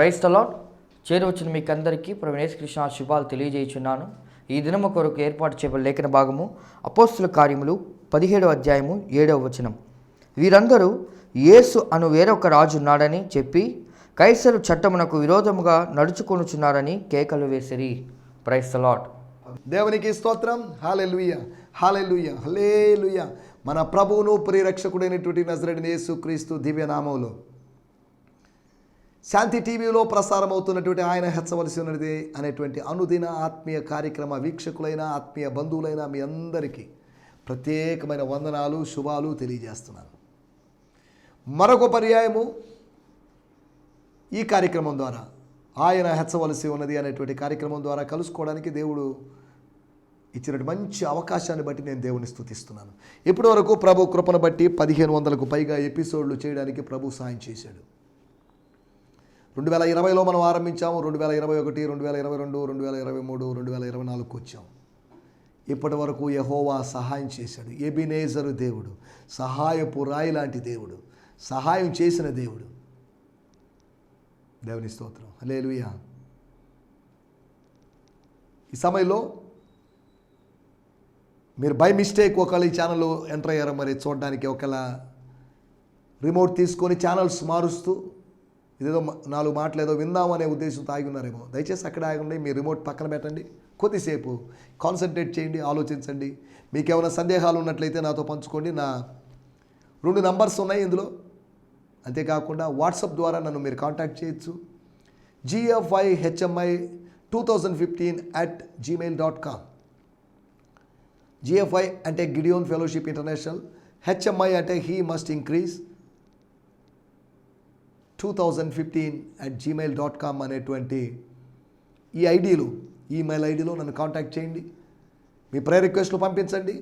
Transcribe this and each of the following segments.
Price తలాట్ చేరవచ్చిన మీకు అందరికీ ప్రవీణేశ్ కృష్ణ శుభాలు తెలియజేయుచున్నాను. ఈ దినము కొరకు ఏర్పాటు చేయబడిన లేఖన భాగము అపోస్తుల కార్యములు పదిహేడవ అధ్యాయము ఏడవ వచనం. వీరందరూ యేసు అను వేరొక రాజు ఉన్నాడని చెప్పి కైసరు చట్టమునకు విరోధముగా నడుచుకొనుచున్నారని కేకలు వేసిరి. ప్రైస్ తలాట్ దేవునికి స్తోత్రం. హాలెలుయ హాలెలుయ హలేలుయ మన ప్రభువును ప్రియరక్షకుడైనటువంటి నజరడిని యేసు క్రీస్తు దివ్యనామంలో శాంతి టీవీలో ప్రసారం అవుతున్నటువంటి ఆయన హెచ్చవలసి ఉన్నది అనేటువంటి అనుదిన ఆత్మీయ కార్యక్రమ వీక్షకులైన ఆత్మీయ బంధువులైన మీ అందరికీ ప్రత్యేకమైన వందనాలు శుభాలు తెలియజేస్తున్నాను. మరొక పర్యాయము ఈ కార్యక్రమం ద్వారా. ఆయన హెచ్చవలసి ఉన్నది అనేటువంటి కార్యక్రమం ద్వారా కలుసుకోవడానికి దేవుడు ఇచ్చినటువంటి మంచి అవకాశాన్ని బట్టి నేను దేవుని స్థుతిస్తున్నాను. ఇప్పటి వరకు ప్రభు కృపను బట్టి పదిహేను వందలకు పైగా ఎపిసోడ్లు చేయడానికి ప్రభు సాయం చేశాడు. రెండు వేల ఇరవైలో మనం ఆరంభించాము రెండు వేల ఇరవై ఒకటి రెండు వేల ఇరవై రెండు రెండు వేల ఇరవై మూడు రెండు వేల ఇరవై నాలుగుకు వచ్చాం. ఇప్పటి వరకు యహోవా సహాయం చేశాడు. ఎబినేజరు దేవుడు సహాయపు రాయి లాంటి దేవుడు సహాయం చేసిన దేవుడు. దేవుని స్తోత్రం. హల్లెలూయా. ఈ సమయంలో మీరు బై మిస్టేక్ ఒకవేళ ఈ ఛానల్ ఎంటర్ అయ్యారు మరి చూడడానికి ఒకవేళ రిమోట్ తీసుకొని ఛానల్స్ మారుస్తూ ఇదేదో నాలుగు మాటలు ఏదో విందాం అనే ఉద్దేశంతో ఆగి ఉన్నారేమో. దయచేసి అక్కడ ఆగండి మీ రిమోట్ పక్కన పెట్టండి. కొద్దిసేపు కాన్సన్ట్రేట్ చేయండి ఆలోచించండి. మీకు ఏమైనా సందేహాలు ఉన్నట్లయితే నాతో పంచుకోండి. నా రెండు నంబర్స్ ఉన్నాయి ఇందులో. అంతేకాకుండా వాట్సాప్ ద్వారా నన్ను మీరు కాంటాక్ట్ చేయొచ్చు. GFI HMI two thousand fifteen at Gmail dot com GFI అంటే గిడియోన్ ఫెలోషిప్ ఇంటర్నేషనల్ హెచ్ఎంఐ అంటే he must increase two thousand fifteen at Gmail dot com అనేటువంటి ఈ ఐడీలు ఈమెయిల్ ఐడిలో నన్ను కాంటాక్ట్ చేయండి. మీ ప్రేయర్ రిక్వెస్ట్లు పంపించండి.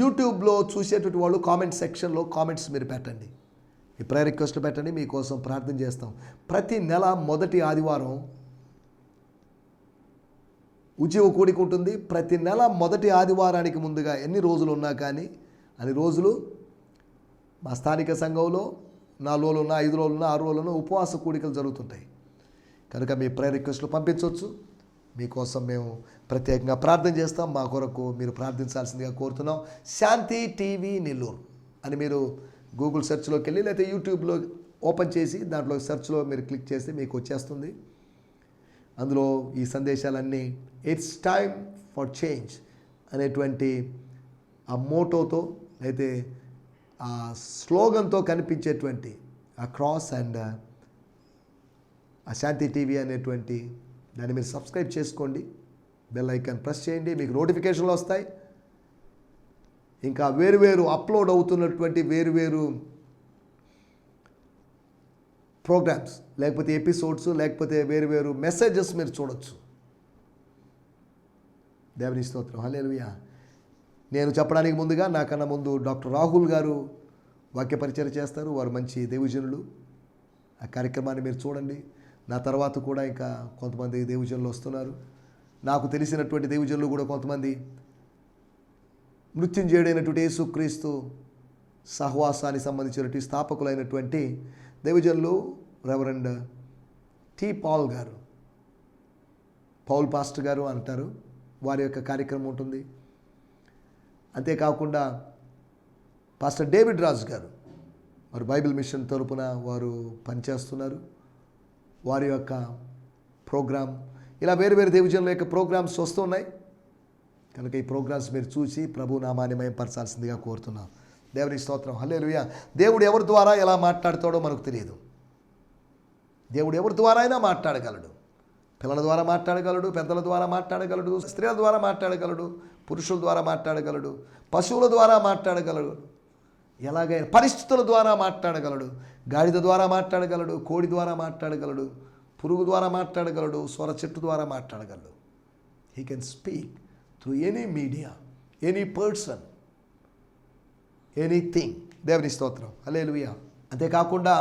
యూట్యూబ్లో చూసేటువంటి వాళ్ళు కామెంట్ సెక్షన్లో కామెంట్స్ మీరు పెట్టండి. మీ ప్రేయర్ రిక్వెస్ట్లు పెట్టండి మీకోసం ప్రార్థన చేస్తాం. ప్రతి నెల మొదటి ఆదివారం ఉద్యోగ కూడిక ఉంటుంది. ప్రతి నెల మొదటి ఆదివారానికి ముందుగా ఎన్ని రోజులు ఉన్నా కానీ అన్ని రోజులు మా స్థానిక సంఘంలో నాలుగు ఉన్న ఐదు రోజులున్న ఆరు రోజులు ఉపవాస కూడికలు జరుగుతుంటాయి. కనుక మీ ప్రేయర్ రిక్వెస్ట్లు పంపించవచ్చు. మీకోసం మేము ప్రత్యేకంగా ప్రార్థన చేస్తాం. మా కొరకు మీరు ప్రార్థించాల్సిందిగా కోరుతున్నాం. శాంతి టీవీ నెల్లూరు అని మీరు గూగుల్ సెర్చ్లోకి వెళ్ళి లేకపోతే యూట్యూబ్లో ఓపెన్ చేసి దాంట్లో సెర్చ్లో మీరు క్లిక్ చేస్తే మీకు వచ్చేస్తుంది. అందులో ఈ సందేశాలన్నీ ఇట్స్ టైమ్ ఫర్ చేంజ్ అనేటువంటి ఆ మోటోతో అయితే స్లోగన్తో కనిపించేటువంటి ఆ క్రాస్ అండ్ ఆ శాంతి టీవీ అనేటువంటి దాన్ని మీరు సబ్స్క్రైబ్ చేసుకోండి. బెల్ ఐకాన్ ప్రెస్ చేయండి. మీకు నోటిఫికేషన్లు వస్తాయి. ఇంకా వేరువేరు అప్లోడ్ అవుతున్నటువంటి వేరువేరు ప్రోగ్రామ్స్ లేకపోతే ఎపిసోడ్స్ లేకపోతే వేరు వేరు మెసేజెస్ మీరు చూడొచ్చు. దేవుని స్తోత్రం. హలేలుయా నేను చెప్పడానికి ముందుగా నాకన్నా ముందు డాక్టర్ రాహుల్ గారు వాక్య పరిచయం చేస్తారు. వారు మంచి దేవజనులు. ఆ కార్యక్రమాన్ని మీరు చూడండి. నా తర్వాత కూడా ఇంకా కొంతమంది దేవజనులు వస్తున్నారు. నాకు తెలిసినటువంటి దేవజనులు కూడా కొంతమంది మృత్యుంజయుడైనటువంటి యేసుక్రీస్తు సహవాసానికి సంబంధించినటువంటి స్థాపకులైనటువంటి దేవజనులు రెవరెండ్ టి పాల్ గారు. పౌల్ పాస్టర్ గారు అంటారు. వారి యొక్క కార్యక్రమం ఉంటుంది. అంతేకాకుండా పాస్టర్ డేవిడ్ రాజు గారు వారు బైబిల్ మిషన్ తరపున వారు పనిచేస్తున్నారు. వారి యొక్క ప్రోగ్రాం ఇలా వేరు వేరు దేవజనుల యొక్క ప్రోగ్రామ్స్ వస్తున్నాయి కనుక ఈ ప్రోగ్రామ్స్ మీరు చూసి ప్రభు నామాన్ని మయంపరచాల్సిందిగా కోరుతున్నాం. దేవుని స్తోత్రం. హల్లేలుయ. దేవుడు ఎవరి ద్వారా ఎలా మాట్లాడతాడో మనకు తెలియదు. దేవుడు ఎవరి ద్వారా అయినా మాట్లాడగలడు. పిల్లల ద్వారా మాట్లాడగలడు పెద్దల ద్వారా మాట్లాడగలడు స్త్రీల ద్వారా మాట్లాడగలడు పురుషుల ద్వారా మాట్లాడగలడు పశువుల ద్వారా మాట్లాడగలడు ఎలాగైనా పరిస్థితుల ద్వారా మాట్లాడగలడు గాడిద ద్వారా మాట్లాడగలడు కోడి ద్వారా మాట్లాడగలడు పురుగు ద్వారా మాట్లాడగలడు స్వర చెట్టు ద్వారా మాట్లాడగలడు. He can speak through any media any person anything దేవుని స్తోత్రం. హల్లెలూయా అంతేకాకుండా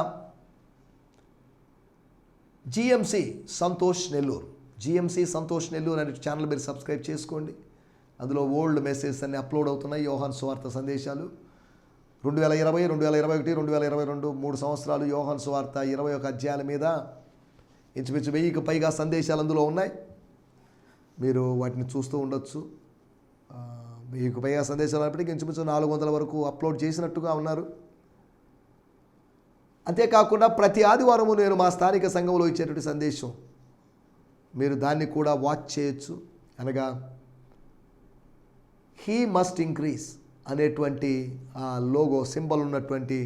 జిఎంసి సంతోష్ నెల్లూరు. జిఎంసి సంతోష్ నెల్లూరు అనే ఛానల్ మీరు సబ్స్క్రైబ్ చేసుకోండి. అందులో ఓల్డ్ మెసేజెస్ అన్ని అప్లోడ్ అవుతున్నాయి. యోహాన్ సువార్త సందేశాలు. రెండు వేల ఇరవై రెండు వేల ఇరవై ఒకటి రెండు వేల ఇరవై రెండు మూడు సంవత్సరాలు యోహాన్ సువార్త ఇరవై ఒక అధ్యాయాల మీద ఇంచుమించు వెయ్యికి పైగా సందేశాలు అందులో ఉన్నాయి. మీరు వాటిని చూస్తూ ఉండొచ్చు. వెయ్యికి పైగా సందేశాలు అయినప్పటికీ ఇంచుమించు నాలుగు వందల వరకు అప్లోడ్ చేసినట్టుగా ఉన్నారు. అంతేకాకుండా ప్రతి ఆదివారము నేను మా స్థానిక సంఘంలో ఇచ్చేటువంటి సందేశం. మీరు దాన్ని కూడా వాచ్ చేయొచ్చు. అనగా హీ మస్ట్ ఇంక్రీజ్ అనేటువంటి ఆ లోగో సింబల్ ఉన్నటువంటి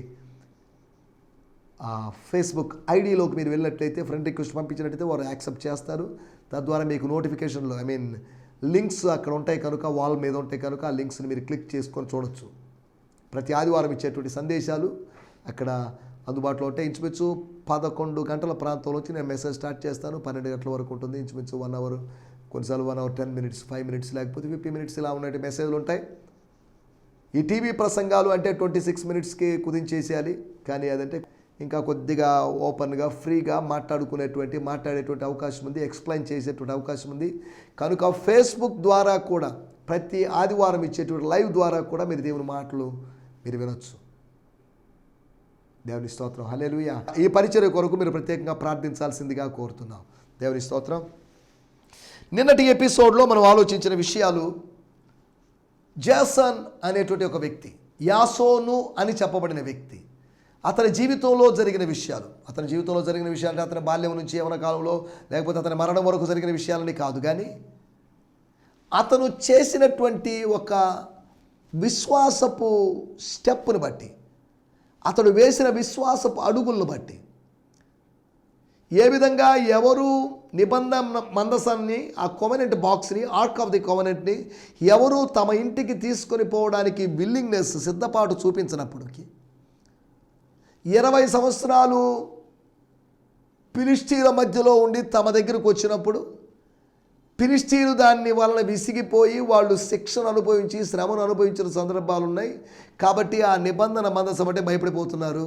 ఆ ఫేస్బుక్ ఐడిలోకి మీరు వెళ్ళినట్లయితే ఫ్రెండ్ రిక్వెస్ట్ పంపించినట్లయితే వారు యాక్సెప్ట్ చేస్తారు. తద్వారా మీకు నోటిఫికేషన్లు ఐ మీన్ లింక్స్ అక్కడ ఉంటాయి కనుక వాల్ మీద ఉంటాయి కనుక ఆ లింక్స్ని మీరు క్లిక్ చేసుకొని చూడొచ్చు. ప్రతి ఆదివారం ఇచ్చేటువంటి సందేశాలు అక్కడ అందుబాటులో ఉంటాయి. ఇంచుమించు పదకొండు గంటల ప్రాంతంలో వచ్చి నేను మెసేజ్ స్టార్ట్ చేస్తాను. పన్నెండు గంటల వరకు ఉంటుంది. ఇంచుమించు వన్ అవర్ కొన్నిసార్లు one hour ten minutes five minutes లేకపోతే ఫిఫ్టీ మినిట్స్ ఇలా ఉన్నట్టు మెసేజ్లు ఉంటాయి. ఈ టీవీ ప్రసంగాలు అంటే ట్వంటీ సిక్స్ మినిట్స్కి కుదించేసేయాలి. కానీ అదంటే ఇంకా కొద్దిగా ఓపెన్గా ఫ్రీగా మాట్లాడుకునేటువంటి మాట్లాడేటువంటి అవకాశం ఉంది ఎక్స్ప్లెయిన్ చేసేటువంటి అవకాశం ఉంది. కనుక ఫేస్బుక్ ద్వారా కూడా ప్రతి ఆదివారం ఇచ్చేటువంటి లైవ్ ద్వారా కూడా మీరు దేవుని మాటలు మీరు వినొచ్చు. దేవుని స్తోత్రం. హల్లెలూయా ఈ పరిచర్య కొరకు మీరు ప్రత్యేకంగా ప్రార్థించాల్సిందిగా కోరుతున్నాం. దేవుని స్తోత్రం. నిన్నటి ఎపిసోడ్లో మనం ఆలోచించిన విషయాలు జాసన్ అనేటువంటి ఒక వ్యక్తి యాసోను అని చెప్పబడిన వ్యక్తి అతని జీవితంలో జరిగిన విషయాలు. అతని జీవితంలో జరిగిన విషయాలు అంటే అతని బాల్యం నుంచి యవన కాలంలో లేకపోతే అతని మరణం వరకు జరిగిన విషయాలని కాదు. కానీ అతను చేసినటువంటి ఒక విశ్వాసపు స్టెప్ను బట్టి అతడు వేసిన విశ్వాసపు అడుగులను బట్టి ఏ విధంగా ఎవరు నిబంధన మందసాన్ని ఆ కొవనెంట్ బాక్స్ని ఆర్క్ ఆఫ్ ది కొవనెంట్ని ఎవరు తమ ఇంటికి తీసుకొని పోవడానికి విల్లింగ్నెస్ సిద్ధపాటు చూపించినప్పటికీ ఇరవై సంవత్సరాలు ఫిలిస్టీల మధ్యలో ఉండి తమ దగ్గరకు వచ్చినప్పుడు ఫిలిస్టీలు దాన్ని వలన విసిగిపోయి వాళ్ళు శిక్షను అనుభవించి శ్రమను అనుభవించిన సందర్భాలు ఉన్నాయి కాబట్టి ఆ నిబంధన మందసం అంటే భయపడిపోతున్నారు.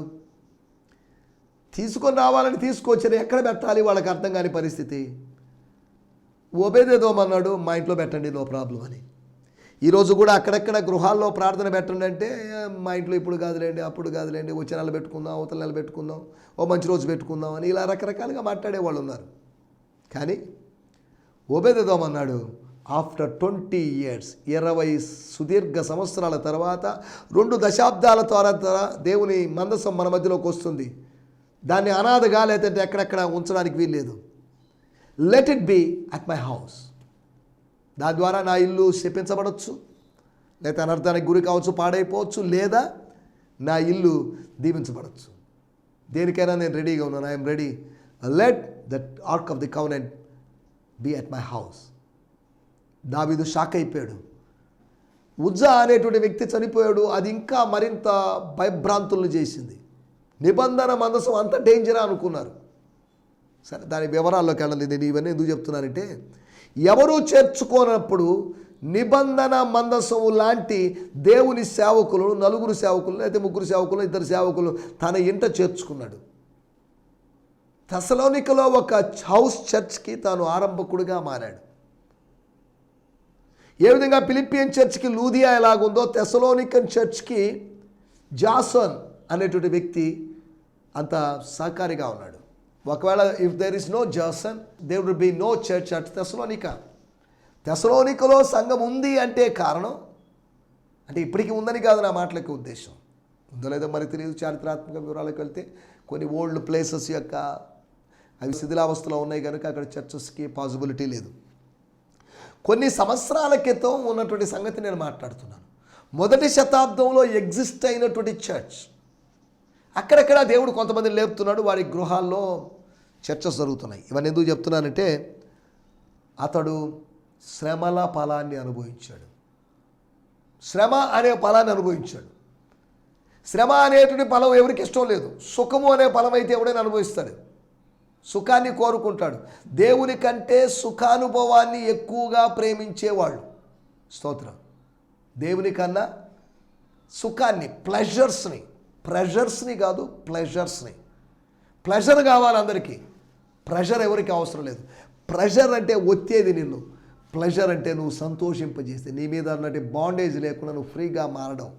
తీసుకొని రావాలని తీసుకొచ్చారు ఎక్కడ పెట్టాలి? వాళ్ళకి అర్థం కాని పరిస్థితి. ఓబేదేదోమన్నాడు మా ఇంట్లో పెట్టండి నో ప్రాబ్లం అని. ఈరోజు కూడా అక్కడక్కడ గృహాల్లో ప్రార్థన పెట్టండి అంటే మా ఇంట్లో ఇప్పుడు కాదులేండి అప్పుడు కాదులేండి వచ్చే నెల పెట్టుకుందాం అవతల నెల పెట్టుకుందాం ఓ మంచి రోజు పెట్టుకుందాం అని ఇలా రకరకాలుగా మాట్లాడే వాళ్ళు ఉన్నారు. కానీ ఓబేదేదోమన్నాడు ఆఫ్టర్ ట్వంటీ ఇయర్స్ ఇరవై సుదీర్ఘ సంవత్సరాల తర్వాత రెండు దశాబ్దాల ద్వారా దేవుని మందసం మన మధ్యలోకి వస్తుంది. దాన్ని అనాథగా లేదంటే ఎక్కడెక్కడ ఉంచడానికి వీల్లేదు. Let it be at my house దాని ద్వారా నా ఇల్లు శపించబడవచ్చు లేదా అనర్థానికి గురి కావచ్చు పాడైపోవచ్చు లేదా నా ఇల్లు దీవించబడవచ్చు దేనికైనా నేను రెడీగా ఉన్నాను. I'm ready let that ark of the covenant be at my house దావీదు షాక్ అయిపోయాడు. ఉజ్జా అనేటువంటి వ్యక్తి చనిపోయాడు. అది ఇంకా మరింత భయభ్రాంతులను చేసింది. నిబంధన మందసం అంత డేంజరా అనుకున్నారు. సరే దాని వివరాల్లోకి వెళ్ళలేదు. నేను ఇవన్నీ ఎందుకు చెప్తున్నానంటే ఎవరు చేర్చుకోనప్పుడు నిబంధన మందసము లాంటి దేవుని సేవకులను నలుగురు సేవకులు లేకపోతే ముగ్గురు సేవకులు ఇద్దరు సేవకులు తన ఇంట చేర్చుకున్నాడు. తెసలోనికలో ఒక హౌస్ చర్చ్కి తాను ఆరంభకుడిగా మారాడు. ఏ విధంగా ఫిలిపియన్ చర్చ్కి లూదియా ఎలాగుందో తెసలోనికన్ చర్చ్కి జాసన్ అనేటువంటి వ్యక్తి అంత సహకారిగా ఉన్నాడు. ఒకవేళ if there is no Jason there will be no church at Thessalonica తెసలోనికలో సంఘం ఉంది అంటే కారణం? అంటే ఇప్పటికీ ఉందని కాదు నా మాటలకు ఉద్దేశం. ఉందో లేదో మరి తెలియదు చారిత్రాత్మక వివరాలకు వెళ్తే. కొన్ని ఓల్డ్ ప్లేసెస్ యొక్క అవి శిథిలావస్థలో ఉన్నాయి కనుక అక్కడ చర్చెస్కి పాసిబిలిటీ లేదు. కొన్ని సంవత్సరాల క్రితం ఉన్నటువంటి సంగతి నేను మాట్లాడుతున్నాను. మొదటి శతాబ్దంలో ఎగ్జిస్ట్ అయినటువంటి చర్చ్ అక్కడక్కడ దేవుడు కొంతమందిని లేపుతున్నాడు వారి గృహాల్లో చర్చస్ జరుగుతున్నాయి. ఇవన్నీ ఎందుకు చెప్తున్నానంటే అతడు శ్రమల ఫలాన్ని అనుభవించాడు. శ్రమ అనే ఫలాన్ని అనుభవించాడు. శ్రమ అనేటువంటి ఫలం ఎవరికి ఇష్టం లేదు. సుఖము అనే ఫలం అయితే ఎవడైనా అనుభవిస్తాడు. సుఖాన్ని కోరుకుంటాడు. దేవుని కంటే సుఖానుభవాన్ని ఎక్కువగా ప్రేమించేవాళ్ళు. స్తోత్రం. దేవుని కన్నా సుఖాన్ని ప్లెజర్స్ని ప్రెషర్స్ని కాదు ప్లెజర్స్ని. ప్లెజర్ కావాలి అందరికీ. ప్రెషర్ ఎవరికి అవసరం లేదు. ప్రెషర్ అంటే ఒత్తేది నిన్ను. ప్లెజర్ అంటే నువ్వు సంతోషింపజేస్తే. నీ మీద అన్నటి బాండేజ్ లేకుండా నువ్వు ఫ్రీగా మారడం.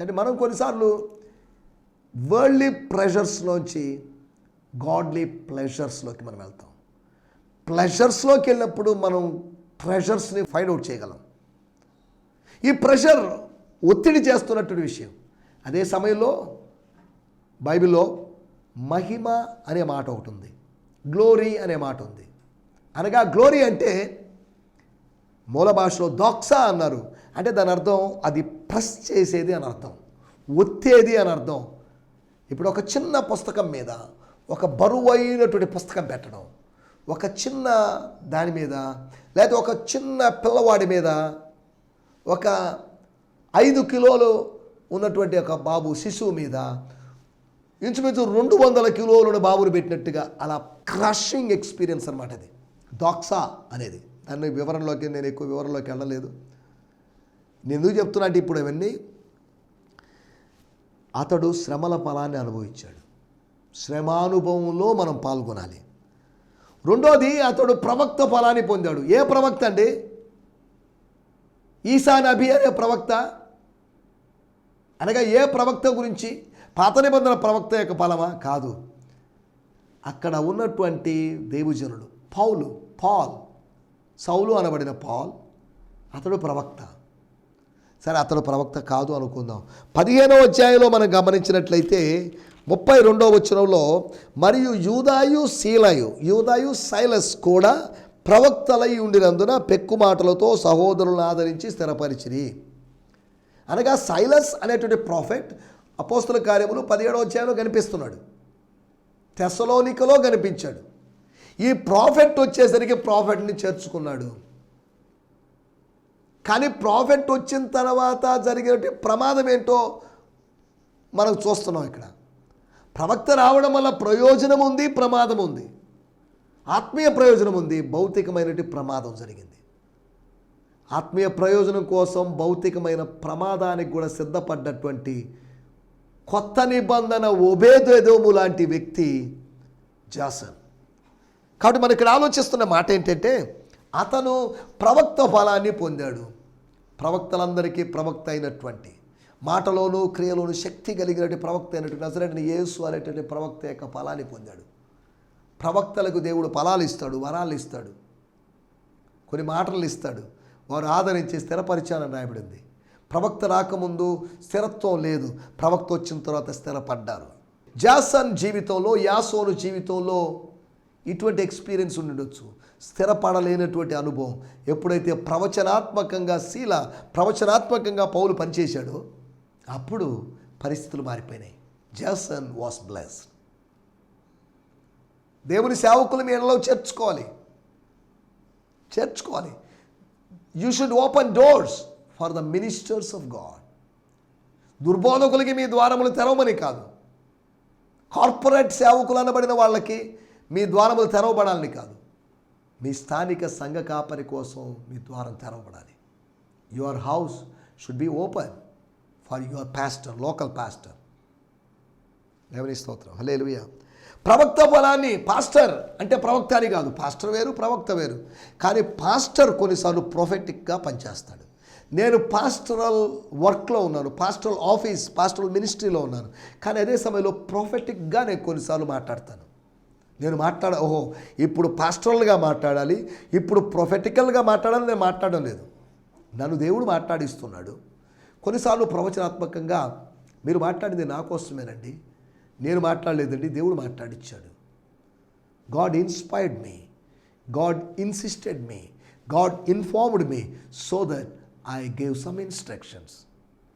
అంటే మనం కొన్నిసార్లు వరల్డ్లీ ప్రెషర్స్లోంచి గాడ్లీ ప్లెషర్స్లోకి మనం వెళ్తాం. ప్లెషర్స్లోకి వెళ్ళినప్పుడు మనం ప్రెషర్స్ని ఫైండ్ అవుట్ చేయగలం. ఈ ప్రెషర్ ఒత్తిడి చేస్తున్నటువంటి విషయం. అదే సమయంలో బైబిల్లో మహిమ అనే మాట ఒకటి ఉంది. గ్లోరీ అనే మాట ఉంది. అనగా గ్లోరీ అంటే మూల భాషలో దోక్సా అన్నారు. అంటే దాని అర్థం అది ప్రెస్ చేసేది అని అర్థం. ఒత్తేది అని అర్థం. ఇప్పుడు ఒక చిన్న పుస్తకం మీద ఒక బరువైనటువంటి పుస్తకం పెట్టడం ఒక చిన్న దాని మీద లేదా ఒక చిన్న పిల్లవాడి మీద ఒక ఐదు కిలోలు ఉన్నటువంటి ఒక బాబు శిశువు మీద ఇంచుమించు రెండు వందల కిలోలను బాబుని పెట్టినట్టుగా అలా క్రషింగ్ ఎక్స్పీరియన్స్ అనమాట అది. డాక్సా అనేది. దాన్ని వివరంలోకి నేను ఎక్కువ వివరంలోకి వెళ్ళలేదు. నేను ఎందుకు చెప్తున్నా అంటే ఇప్పుడు అవన్నీ అతడు శ్రమల ఫలాన్ని అనుభవించాడు. శ్రమానుభవంలో మనం పాల్గొనాలి. రెండోది అతడు ప్రవక్త ఫలాన్ని పొందాడు. ఏ ప్రవక్త అండి? ఈశాన్ నబీ అనే ప్రవక్త అనగా ఏ ప్రవక్త గురించి? పాత నిబంధన ప్రవక్త యొక్క ఫలమా కాదు. అక్కడ ఉన్నటువంటి దేవజనుడు పౌలు పాల్ సౌలు అనబడిన పాల్ అతడు ప్రవక్త. సరే అతడు ప్రవక్త కాదు అనుకుందాం. పదిహేనో అధ్యాయంలో మనం గమనించినట్లయితే ముప్పై రెండవ వచనంలో మరియు యూదాయు శీలయు యూదాయు సైలస్ కూడా ప్రవక్తలై ఉండినందున పెక్కు మాటలతో సహోదరులను ఆదరించి స్థిరపరిచిరి. అనగా సైలస్ అనేటువంటి ప్రాఫెట్ అపోస్తుల కార్యములు పదిహేడో అధ్యాయంలో కనిపిస్తున్నాడు. తెసలోనికలో కనిపించాడు. ఈ ప్రాఫెట్ వచ్చేసరికి ప్రాఫిట్ని చేర్చుకున్నాడు. కానీ ప్రాఫెట్ వచ్చిన తర్వాత జరిగినటువంటి ప్రమాదం ఏంటో మనం చూస్తున్నాం ఇక్కడ. ప్రవక్త రావడం వల్ల ప్రయోజనం ఉంది ప్రమాదం ఉంది. ఆత్మీయ ప్రయోజనం ఉంది భౌతికమైనటువంటి ప్రమాదం జరిగింది. ఆత్మీయ ప్రయోజనం కోసం భౌతికమైన ప్రమాదానికి కూడా సిద్ధపడ్డటువంటి కొత్త నిబంధన ఒబేదేదోము లాంటి వ్యక్తి జాసన్. కాబట్టి మనం ఇక్కడ ఆలోచిస్తున్న మాట ఏంటంటే అతను ప్రవక్త ఫలాన్ని పొందాడు. ప్రవక్తలందరికీ ప్రవక్త అయినటువంటి మాటలోను క్రియలోను శక్తి కలిగినటువంటి ప్రవక్త అయినటువంటి అసలు యేసు అనేటువంటి ప్రవక్త యొక్క ఫలాన్ని పొందాడు. ప్రవక్తలకు దేవుడు ఫలాలు ఇస్తాడు వరాలు ఇస్తాడు కొన్ని మాటలు ఇస్తాడు. వారు ఆదరించి స్థిరపరిచానని రాయబడింది. ప్రవక్త రాకముందు స్థిరత్వం లేదు. ప్రవక్త వచ్చిన తర్వాత స్థిరపడ్డారు. జాసన్ జీవితంలో యాసోను జీవితంలో ఇటువంటి ఎక్స్పీరియన్స్ ఉండొచ్చు. స్థిరపడలేనటువంటి అనుభవం. ఎప్పుడైతే ప్రవచనాత్మకంగా శీల ప్రవచనాత్మకంగా పౌలు పనిచేశాడో అప్పుడు పరిస్థితులు మారిపోయినాయి. Jason was blessed. దేవుని సేవకులు మీ ఇళ్ళలో చేర్చుకోవాలి. చేర్చుకోవాలి. You should open doors for the ministers of God దుర్బోధకులకి మీ ద్వారములు తెరవమని కాదు. కార్పొరేట్ సేవకులు అనబడిన వాళ్ళకి మీ ద్వారములు తెరవబడాలని కాదు. మీ స్థానిక సంఘ కాపరి కోసం మీ ద్వారం తెరవబడాలి. Your house should be open for your pastor local pastor దేవుని స్తోత్రం. హలే ప్రవక్త ఫలాన్ని పాస్టర్ అంటే ప్రవక్త అని కాదు పాస్టర్ వేరు ప్రవక్త వేరు. కానీ పాస్టర్ కొన్నిసార్లు ప్రొఫెటిక్గా పనిచేస్తాడు. నేను పాస్టరల్ వర్క్లో ఉన్నాను పాస్టరల్ ఆఫీస్ పాస్టరల్ మినిస్ట్రీలో ఉన్నాను. కానీ అదే సమయంలో ప్రొఫెటిక్గా నేను కొన్నిసార్లు మాట్లాడతాను. నేను మాట్లాడ ఓహో ఇప్పుడు పాస్టరల్గా మాట్లాడాలి ఇప్పుడు ప్రొఫెటికల్గా మాట్లాడాలి నేను మాట్లాడడం లేదు. నన్ను దేవుడు మాట్లాడిస్తున్నాడు. కొన్నిసార్లు ప్రవచనాత్మకంగా మీరు మాట్లాడింది నా కోసమేనండి. నేను మాట్లాడలేదండి దేవుడు మాట్లాడిచ్చాడు. God inspired me God insisted me God informed me so that I gave some instructions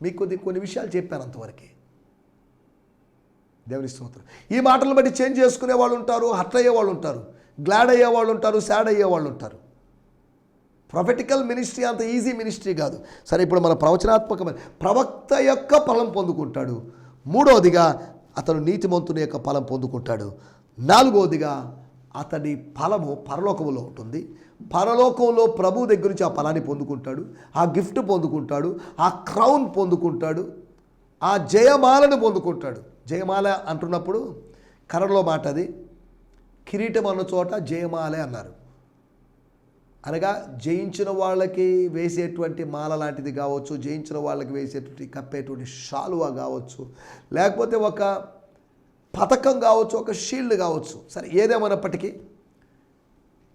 మీకు కొద్ది కొన్ని విషయాలు చెప్పాను అంతవరకే. దేవుని స్తోత్రం. ఈ మాటలను బట్టి చేంజ్ చేసుకునే వాళ్ళు ఉంటారు హట్ అయ్యే వాళ్ళు ఉంటారు గ్లాడ్ అయ్యే వాళ్ళు ఉంటారు సాడ్ అయ్యే వాళ్ళు ఉంటారు. ప్రొఫెటికల్ మినిస్ట్రీ అంత ఈజీ మినిస్ట్రీ కాదు. సరే ఇప్పుడు మన ప్రవచనాత్మకమైన ప్రవక్త యొక్క ఫలం పొందుకుంటాడు. మూడవదిగా అతడు నీతిమంతుని యొక్క ఫలం పొందుకుంటాడు. నాలుగవదిగా అతని ఫలము పరలోకములో ఉంటుంది. పరలోకంలో ప్రభు దగ్గర నుంచి ఆ ఫలాన్ని పొందుకుంటాడు. ఆ గిఫ్ట్ పొందుకుంటాడు. ఆ క్రౌన్ పొందుకుంటాడు. ఆ జయమాలను పొందుకుంటాడు. జయమాల అంటున్నప్పుడు కరణలో మాట అది కిరీటం అన్న చోట జయమాలే అన్నారు. అనగా జయించిన వాళ్ళకి వేసేటువంటి మాల లాంటిది కావచ్చు జయించిన వాళ్ళకి వేసేటువంటి కప్పేటువంటి షాలువా కావచ్చు లేకపోతే ఒక పథకం కావచ్చు ఒక షీల్డ్ కావచ్చు. సరే ఏదేమైనప్పటికీ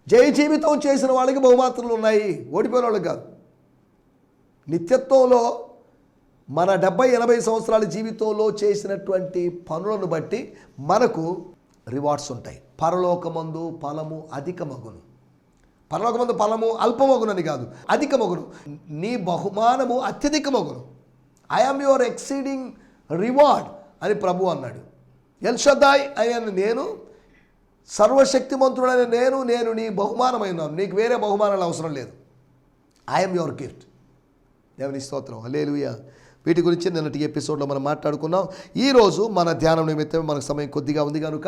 జయ జీవితం చేసిన వాళ్ళకి బహుమాత్రలు ఉన్నాయి. ఓడిపోయిన వాళ్ళకి కాదు. నిత్యత్వంలో మన డెబ్బై ఎనభై సంవత్సరాల జీవితంలో చేసినటువంటి పనులను బట్టి మనకు రివార్డ్స్ ఉంటాయి. పరలోకమందు ఫలము అధికమగును. పరలోకమందు ఫలము అల్పమగునని కాదు అధికమగును. నీ బహుమానము అత్యధికమగును. I am your exceeding reward అని ప్రభు అన్నాడు. ఎల్షదాయ్ అయిన నేను సర్వశక్తిమంతుడైన నేను నేను నీ బహుమానమైనాను నీకు వేరే బహుమానాలు అవసరం లేదు. ఐఎమ్ యువర్ గిఫ్ట్ దేవుని స్తోత్రం. హలేలుయ వీటి గురించి నిన్నటి ఎపిసోడ్లో మనం మాట్లాడుకున్నాం. ఈరోజు మన ధ్యానం నిమిత్తం మనకు సమయం కొద్దిగా ఉంది కనుక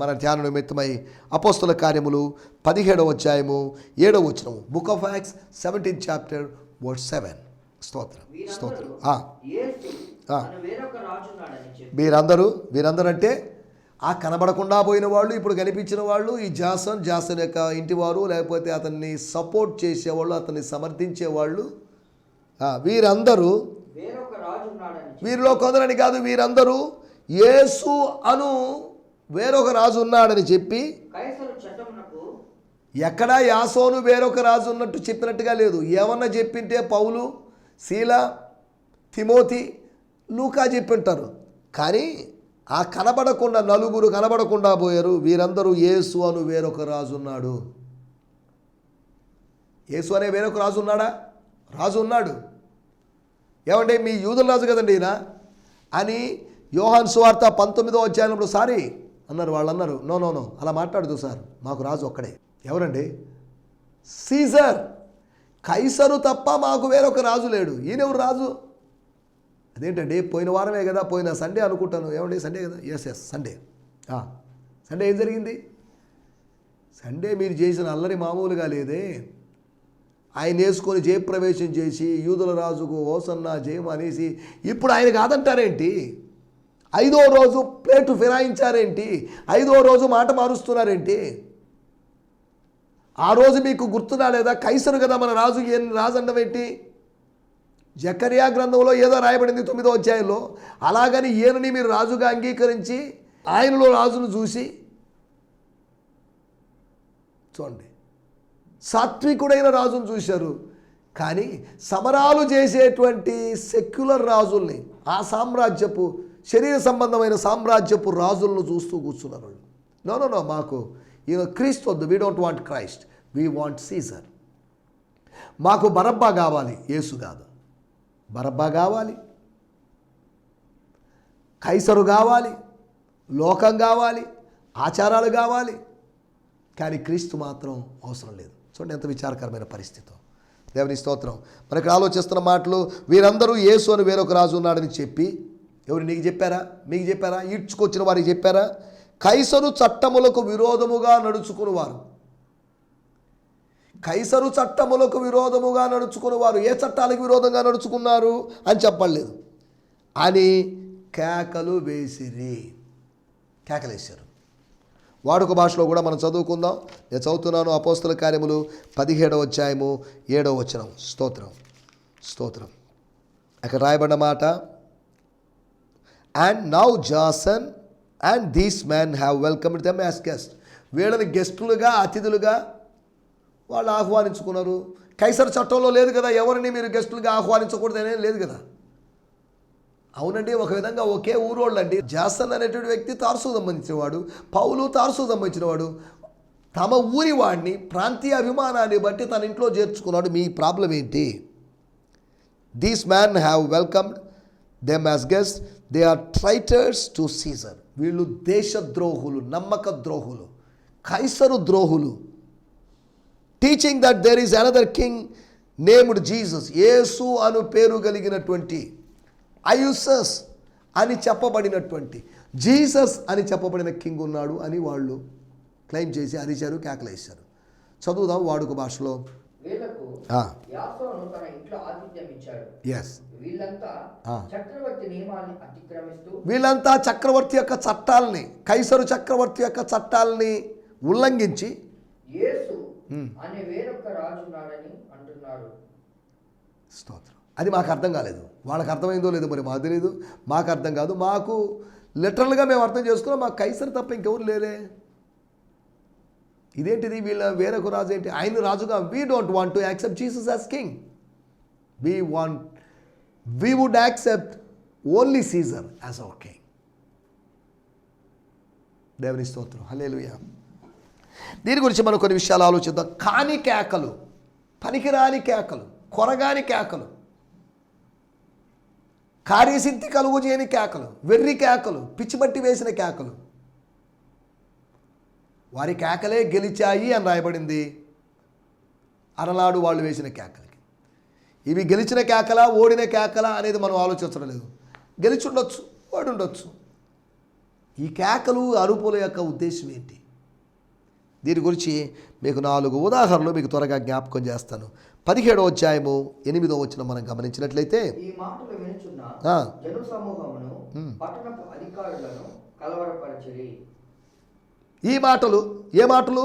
మన ధ్యాన నిమిత్తమై అపోస్తుల కార్యములు పదిహేడవ అధ్యాయము ఏడవ వచనము. Book of Acts seventeen chapter word seven స్తోత్రం స్తోత్రం. వీరందరూ వీరందరూ అంటే ఆ కనబడకుండా పోయిన వాళ్ళు ఇప్పుడు కనిపించిన వాళ్ళు ఈ జాసన్ జాసన్ యొక్క ఇంటి వారు లేకపోతే అతన్ని సపోర్ట్ చేసేవాళ్ళు అతన్ని సమర్థించేవాళ్ళు. వీరందరూ వీరిలో కొందరని కాదు వీరందరూ యేసు అను వేరొక రాజు ఉన్నాడని చెప్పి ఎక్కడా యాసోను వేరొక రాజు ఉన్నట్టు చెప్పినట్టుగా లేదు. ఏమన్నా చెప్పింటే పౌలు శీల తిమోతి లూకా చెప్పింటారు. కానీ ఆ కనబడకుండా నలుగురు కనబడకుండా పోయారు. వీరందరూ యేసు అను వేరొక రాజు ఉన్నాడు. యేసు అనే వేరొక రాజు ఉన్నాడా? రాజు ఉన్నాడు. ఏమంటే మీ యూదుల రాజు కదండి ఈయన. అని యోహాన్ సువార్త పంతొమ్మిదో అధ్యాయంలో సారీ అన్నారు వాళ్ళు అన్నారు నో నో నో అలా మాట్లాడదు సార్ మాకు రాజు ఒక్కడే. ఎవరండి? సీజర్ కైసరు తప్ప మాకు వేరొక రాజు లేడు. ఈయనెవరు రాజు? అదేంటండి పోయిన వారమే కదా పోయిన సండే అనుకుంటాను. ఏమండి సండే కదా? Yes yes Sunday. సండే ఏం జరిగింది? సండే మీరు చేసిన అల్లరి మామూలుగా లేదే. ఆయన వేసుకొని జయప్రవేశం చేసి యూదుల రాజుకు ఓసన్న జయం అనేసి ఇప్పుడు ఆయన కాదంటారేంటి? ఐదో రోజు ప్లేటు ఫిరాయించారేంటి? ఐదో రోజు మాట మారుస్తున్నారేంటి? ఆ రోజు మీకు గుర్తున్నా లేదా? కైసరు కదా మన రాజు ఏం రాజు జకరియా గ్రంథంలో ఏదో రాయబడింది తొమ్మిదో అధ్యాయంలో. అలాగని ఈయనని మీరు రాజుగా అంగీకరించి ఆయనలో రాజును చూసి చూడండి. సాత్వికుడైన రాజును చూశారు. కానీ సమరాలు చేసేటువంటి సెక్యులర్ రాజుల్ని ఆ సామ్రాజ్యపు శరీర సంబంధమైన సామ్రాజ్యపు రాజులను చూస్తూ కూర్చున్నారు నో నో నో మాకు ఈయన క్రీస్తు వద్దు. We don't want Christ we want Caesar మాకు బరబ్బా కావాలి. యేసు కాదు. బరబ్బా కావాలి. కైసరు కావాలి. లోకం కావాలి. ఆచారాలు కావాలి. కానీ క్రీస్తు మాత్రం అవసరం లేదు. చూడండి ఎంత విచారకరమైన పరిస్థితి. దేవుని స్తోత్రం. మనకి ఆలోచిస్తున్న మాటలు వీరందరూ యేసు అని వేరొక రాజు ఉన్నాడని చెప్పి ఎవరు నీకు చెప్పారా? మీకు చెప్పారా? ఈడ్చుకొచ్చిన వారికి చెప్పారా? కైసరు చట్టములకు విరోధముగా నడుచుకునేవారు. కైసరు చట్టములకు విరోధముగా నడుచుకునేవారు. ఏ చట్టాలకు విరోధంగా నడుచుకున్నారు అని చెప్పలేదు. అని కేకలు వేసిరి. కేకలేశారు. వాడుక భాషలో కూడా మనం చదువుకుందాం. నేను చదువుతున్నాను అపోస్తుల కార్యములు పదిహేడవ అధ్యాయము ఏడవ వచనం. స్తోత్రం. స్తోత్రం. అక్కడ రాయబడిన మాట and now Jason and these man have welcomed them as guest వీళ్ళని గెస్టులుగా అతిథులుగా వాళ్ళు ఆహ్వానించుకున్నారు. కైసర్ చట్టంలో లేదు కదా ఎవరిని మీరు గెస్టులుగా ఆహ్వానించకూడదు అనేది లేదు కదా. అవునండి ఒక విధంగా ఒకే ఊరోళ్ళు అండి జాసన్ అనేటువంటి వ్యక్తి తార్సు సంబంధించిన వాడు పౌలు తార్సు సంబంధించిన వాడు తమ ఊరి వాడిని ప్రాంతీయ అభిమానాన్ని బట్టి తన ఇంట్లో చేర్చుకున్నాడు. మీ ప్రాబ్లం ఏంటి? These man have welcomed them as guest they are traitors to Caesar వీళ్ళు దేశద్రోహులు నమ్మక ద్రోహులు కైసరు ద్రోహులు. Teaching that there is another king named Jesus యేసు అను పేరు కలిగినటువంటి అయుసస్ అని చెప్పబడినటువంటి జీసస్ అని చెప్పబడిన కింగ్ ఉన్నాడు అని వాళ్ళు క్లెయిమ్ చేసి అరిచారు కేకలేశారు చదువుదాం వాడుక భాషలో. వీళ్ళంతా. చక్రవర్తి యొక్క చట్టాలని కైసరు చక్రవర్తి యొక్క చట్టాలని ఉల్లంఘించి స్తోత్రం. అది మాకు అర్థం కాలేదు. వాళ్ళకి అర్థమైందో లేదో మరి మాకు తెలియదు మాకు అర్థం కాదు. మాకు లిటరల్గా మేము అర్థం చేసుకున్నాం మా కైసర్ తప్ప ఇంకెవరు లేరే. ఇదేంటిది వీళ్ళ వేరొక రాజు ఏంటి? ఆయన రాజుగా we don't want to accept Jesus as king we want we would accept only Caesar as our king దేవుని స్తోత్రం. హలేలుయ దీని గురించి మనం కొన్ని విషయాలు ఆలోచిద్దాం. కాని కేకలు పనికిరాని కేకలు కొరగాని కేకలు కార్యసిద్ధి కలుగు చేయని కేకలు వెర్రి కేకలు పిచ్చిబట్టి వేసిన కేకలు వారి కేకలే గెలిచాయి అని రాయబడింది. అరనాడు వాళ్ళు వేసిన కేకలకి. ఇవి గెలిచిన కేకల ఓడిన కేకల అనేది మనం ఆలోచించడం లేదు. గెలిచి ఉండొచ్చు ఓడి ఉండొచ్చు ఈ కేకలు అరుపుల యొక్క ఉద్దేశం ఏంటి? దీని గురించి మీకు నాలుగు ఉదాహరణలు మీకు త్వరగా జ్ఞాపకం చేస్తాను. పదిహేడో అధ్యాయము ఎనిమిదో వచ్చిన మనం గమనించినట్లయితే ఈ మాటలు ఏ మాటలు?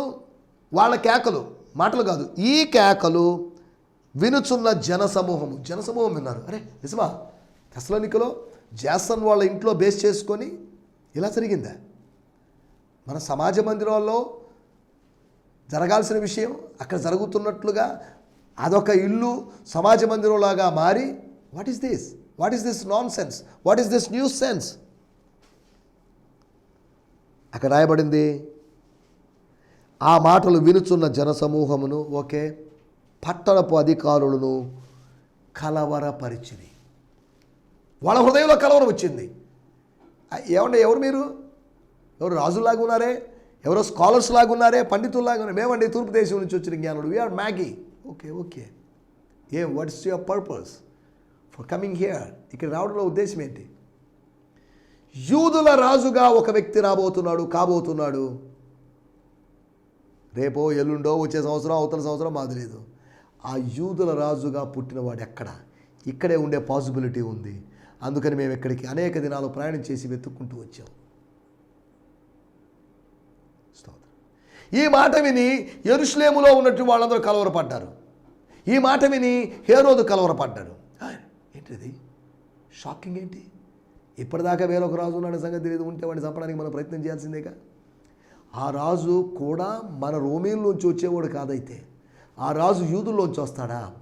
వాళ్ళ కేకలు. మాటలు కాదు. ఈ కేకలు వినుచున్న జనసమూహము. జనసమూహం విన్నారు. అరే నిజమా? తెసలనికలో జాసన్ వాళ్ళ ఇంట్లో బేస్ చేసుకొని ఇలా జరిగిందా? మన సమాజ మందిరాల్లో జరగాల్సిన విషయం అక్కడ జరుగుతున్నట్లుగా అదొక ఇల్లు సమాజ మందిరంలాగా మారి what is this what is this nonsense what is this nuisance అక్కడ రాయబడింది? ఆ మాటలు వినుచున్న జనసమూహమును ఓకే పట్టణపు అధికారులను కలవరపరిచింది వాళ్ళ హృదయంలో కలవరం వచ్చింది. ఏమంటే ఎవరు మీరు? ఎవరు రాజులాగా ఉన్నారే? ఎవరో స్కాలర్స్ లాగా ఉన్నారే? పండితుల్లాగా ఉన్నారు? మేమండి తూర్పు దేశం నుంచి వచ్చిన జ్ఞానుడు we are Magi okay okay. A what's your purpose for coming here ఇక్కడ రావడంలో ఉద్దేశం ఏంటి? యూదుల రాజుగా ఒక వ్యక్తి రాబోతున్నాడు కాబోతున్నాడు. రేపో ఎల్లుండో వచ్చే సంవత్సరం అవతల సంవత్సరం మాది లేదు. ఆ యూదుల రాజుగా పుట్టినవాడు ఎక్కడ? ఇక్కడే ఉండే పాసిబిలిటీ ఉంది. అందుకని మేము ఇక్కడికి అనేక దినాలు ప్రయాణం చేసి వెతుక్కుంటూ వచ్చాం. ఈ మాట విని ఎరుశ్లేములో ఉన్నట్టు వాళ్ళందరూ కలవరపడ్డారు. ఈ మాట విని హేరోదు కలవరపడ్డాడు ఏంటిది? షాకింగ్ ఏంటి? ఇప్పటిదాకా వేరొక రాజు ఉన్నాడు సంగతి తెలియదు. ఉంటే వాడిని చంపడానికి మనం ప్రయత్నం చేయాల్సిందేగా ఆ రాజు కూడా మన రోమిల్లోంచి వచ్చేవాడు కాదైతే. ఆ రాజు యూదుల్లోంచి వస్తాడా?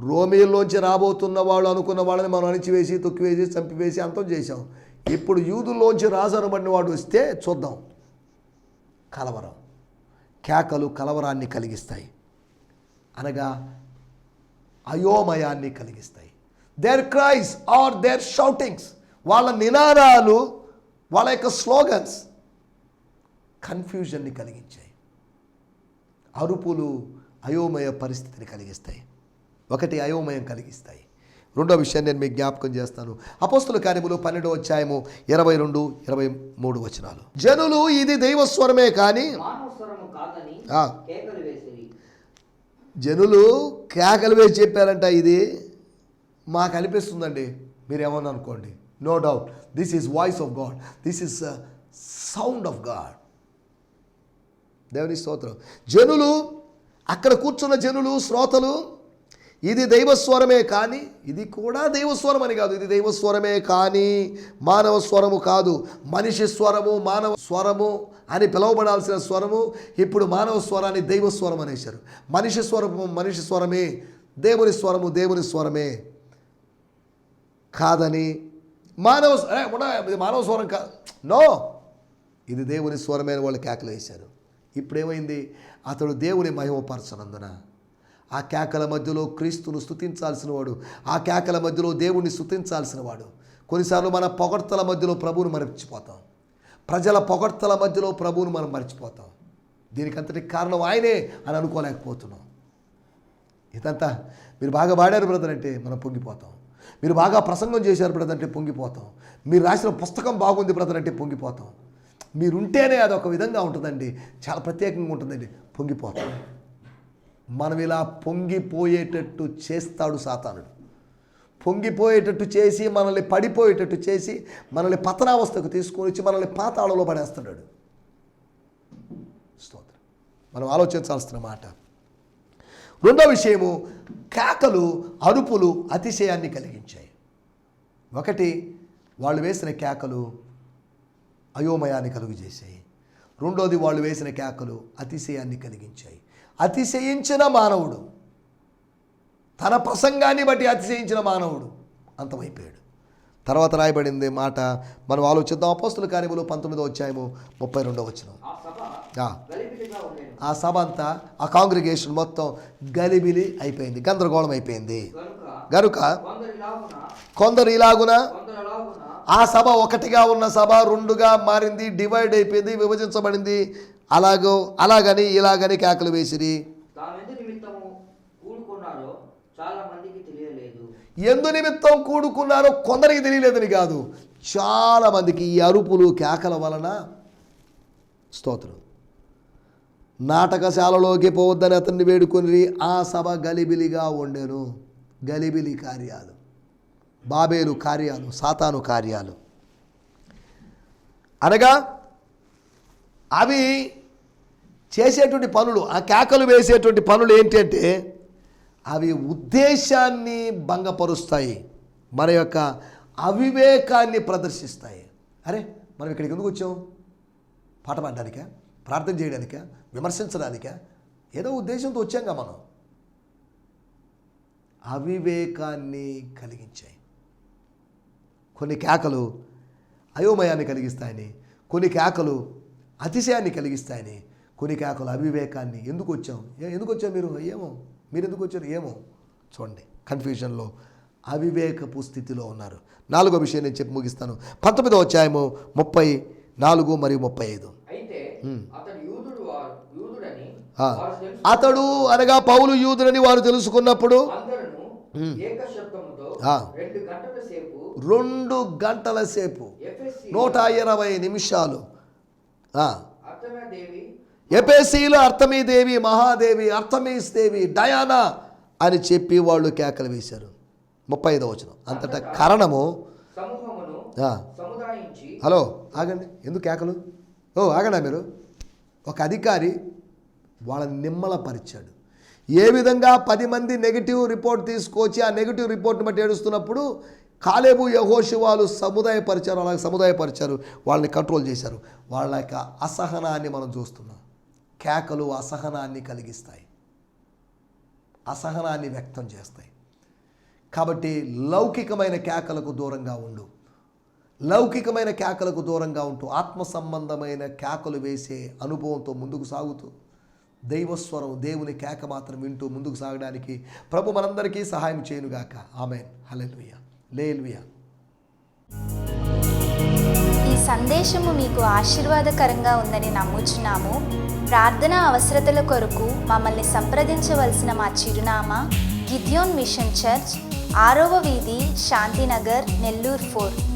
రోమిల్లోంచి రాబోతున్న వాళ్ళు అనుకున్న వాళ్ళని మనం అణిచివేసి తొక్కివేసి చంపివేసి అంతం చేశాం. ఇప్పుడు యూదుల్లోంచి రాజు అనబడిన వాడు వస్తే చూద్దాం. కలవరం. కేకలు కలవరాన్ని కలిగిస్తాయి. అనగా అయోమయాన్ని కలిగిస్తాయి. Their cries are their shoutings వాళ్ళ నినాదాలు వాళ్ళ యొక్క స్లోగన్స్ కన్ఫ్యూజన్ని కలిగించాయి. అరుపులు అయోమయ పరిస్థితిని కలిగిస్తాయి. ఒకటి అయోమయం కలిగిస్తాయి. రెండో విషయాన్ని నేను మీకు జ్ఞాపకం చేస్తాను. అపోస్తుల కార్యములు పన్నెండో అధ్యాయము ఇరవై రెండు ఇరవై మూడు వచనాలు. జనులు ఇది దైవస్వరమే కానీ జనులు కేకలు వేసి చెప్పారంట ఇది మాకు అనిపిస్తుందండి. మీరు ఏమన్నా అనుకోండి. No doubt this is voice of God this is sound of God దేవుని స్తోత్రం. జనులు అక్కడ కూర్చున్న జనులు శ్రోతలు ఇది దైవస్వరమే కానీ ఇది కూడా దైవస్వరం అని కాదు. ఇది దైవస్వరమే కానీ మానవ స్వరము కాదు. మనిషి స్వరము మానవ స్వరము అని పిలువబడాల్సిన స్వరము ఇప్పుడు మానవ స్వరాన్ని దైవస్వరం అనేశారు. మనిషి స్వరము మనిషి స్వరమే. దేవుని స్వరము దేవుని స్వరమే కాదని మానవ ఏ, ఇది మానవ స్వరం కాదు నో. ఇది దేవుని స్వరమైన వాళ్ళు కేకలు వేశారు. ఇప్పుడేమైంది? అతడు దేవుని మహిమపరచనందున ఆ కేకల మధ్యలో క్రీస్తును స్తుతించాల్సిన వాడు ఆ కేకల మధ్యలో దేవుణ్ణి స్తుతించాల్సిన వాడు కొన్నిసార్లు మన పొగడ్తల మధ్యలో ప్రభువును మర్చిపోతాం. ప్రజల పొగడ్తల మధ్యలో ప్రభువును మనం మర్చిపోతాం. దీనికంతటి కారణం ఆయనే అని అనుకోలేకపోతున్నాం. ఇదంతా మీరు బాగా పాడారు బ్రదర్ అంటే మనం పొంగిపోతాం. మీరు బాగా ప్రసంగం చేశారు బ్రదర్ అంటే పొంగిపోతాం. మీరు రాసిన పుస్తకం బాగుంది బ్రదర్ అంటే పొంగిపోతాం. మీరుంటేనే అది ఒక విధంగా ఉంటుందండి. చాలా ప్రత్యేకంగా ఉంటుందండి. పొంగిపోతాం. మనం ఇలా పొంగిపోయేటట్టు చేస్తాడు సాతానుడు. పొంగిపోయేటట్టు చేసి మనల్ని పడిపోయేటట్టు చేసి మనల్ని పతనావస్థకు తీసుకొని వచ్చి మనల్ని పాతాళలో పడేస్తున్నాడు. స్తోత్రం. మనం ఆలోచించాల్సిన మాట. రెండో విషయము కేకలు అరుపులు అతిశయాన్ని కలిగించాయి. ఒకటి వాళ్ళు వేసిన కేకలు అయోమయాన్ని కలుగజేశాయి. రెండోది వాళ్ళు వేసిన కేకలు అతిశయాన్ని కలిగించాయి. అతిశయించిన మానవుడు తన ప్రసంగాన్ని బట్టి అతిశయించిన మానవుడు అంతమైపోయాడు. తర్వాత రాయబడింది మాట మనం ఆలోచిద్దాం అపోస్తుల కార్యములు పంతొమ్మిదో అధ్యాయము ముప్పై రెండో వచ్చిన ఆ. సభ అంతా ఆ కాంగ్రిగేషన్ మొత్తం గలిబిలి అయిపోయింది గందరగోళం అయిపోయింది. గనుక కొందరు ఇలాగున ఆ సభ ఒకటిగా ఉన్న సభ రెండుగా మారింది డివైడ్ అయిపోయింది విభజించబడింది. అలాగో అలాగని ఇలాగని కేకలు వేసిరి. ఎందు నిమిత్తం కూడుకున్నారో కొందరికి తెలియలేదని కాదు. చాలా మందికి ఈ అరుపులు కేకల వలన స్తోత్రం. నాటకశాలలోకి పోవద్దని అతన్ని వేడుకొని ఆ సభ గలిబిలిగా ఉండెను. గలిబిలి కార్యాలు. బాబేలు కార్యాలు సాతాను కార్యాలు. అనగా అవి చేసేటువంటి పనులు ఆ కేకలు వేసేటువంటి పనులు ఏంటంటే అవి ఉద్దేశాన్ని భంగపరుస్తాయి మన యొక్క అవివేకాన్ని ప్రదర్శిస్తాయి. అరే మనం ఇక్కడికి ఎందుకు వచ్చాం? పాట పాడడానికా? ప్రార్థన చేయడానికా? విమర్శించడానికా? ఏదో ఉద్దేశంతో వచ్చాంగా మనం. అవివేకాన్ని కలిగించాయి. కొన్ని కేకలు అయోమయాన్ని కలిగిస్తాయని కొన్ని కేకలు అతిశయాన్ని కలిగిస్తాయని కొన్ని కేకలు అవివేకాన్ని ఎందుకు వచ్చాం? ఎందుకు వచ్చాం మీరు? ఏమో? మీరు ఎందుకు వచ్చారు? ఏమో? చూడండి. కన్ఫ్యూజన్లో అవివేకపు స్థితిలో ఉన్నారు. నాలుగో విషయం నేను చెప్పి ముగిస్తాను. పంతొమ్మిదో అధ్యాయము ముప్పై నాలుగు మరియు ముప్పై ఐదు. అతడు అనగా పౌలు యూదుడని వారు తెలుసుకున్నప్పుడు. రెండు గంటల సేపు నూట ఇరవై నిమిషాలు. ఎపేసీలు అర్థమీదేవి? మహాదేవి అర్థమీస్ దేవి డయానా అని చెప్పి వాళ్ళు కేకలు వేశారు. ముప్పై ఐదో వచనం. అంతటా కారణము హలో ఆగండి. ఎందుకు కేకలు? ఓ ఆగడా మీరు. ఒక అధికారి వాళ్ళని నిమ్మలపరిచాడు. ఏ విధంగా పది మంది నెగిటివ్ రిపోర్ట్ తీసుకొచ్చి ఆ నెగిటివ్ రిపోర్ట్ని బట్టి ఏడుస్తున్నప్పుడు కాలేబు యహోషు సముదాయపరిచారు అలాగే సముదాయపరిచారు వాళ్ళని కంట్రోల్ చేశారు. వాళ్ళ యొక్క అసహనాన్ని మనం చూస్తున్నాం. కేకలు అసహనాన్ని కలిగిస్తాయి. అసహనాన్ని వ్యక్తం చేస్తాయి. కాబట్టి లౌకికమైన కేకలకు దూరంగా ఉండు. లౌకికమైన కేకలకు దూరంగా ఉంటూ ఆత్మ సంబంధమైన కేకలు వేసే అనుభవంతో ముందుకు సాగుతూ దైవస్వరం దేవుని కేక మాత్రం వింటూ ముందుకు సాగడానికి ప్రభు మనందరికీ సహాయం చేయనుగాక. ఆమెన్. హలెలుయ లేలుయ. ఈ సందేశము మీకు ఆశీర్వాదకరంగా ఉందని నమ్ముచున్నాము. ప్రార్థన అవసరతల కొరకు మమ్మల్ని సంప్రదించవలసిన మా చిరునామా గిద్యోన్ మిషన్ చర్చ్ ఆరవ వీధి శాంతినగర్ నెల్లూరు ఫోర్.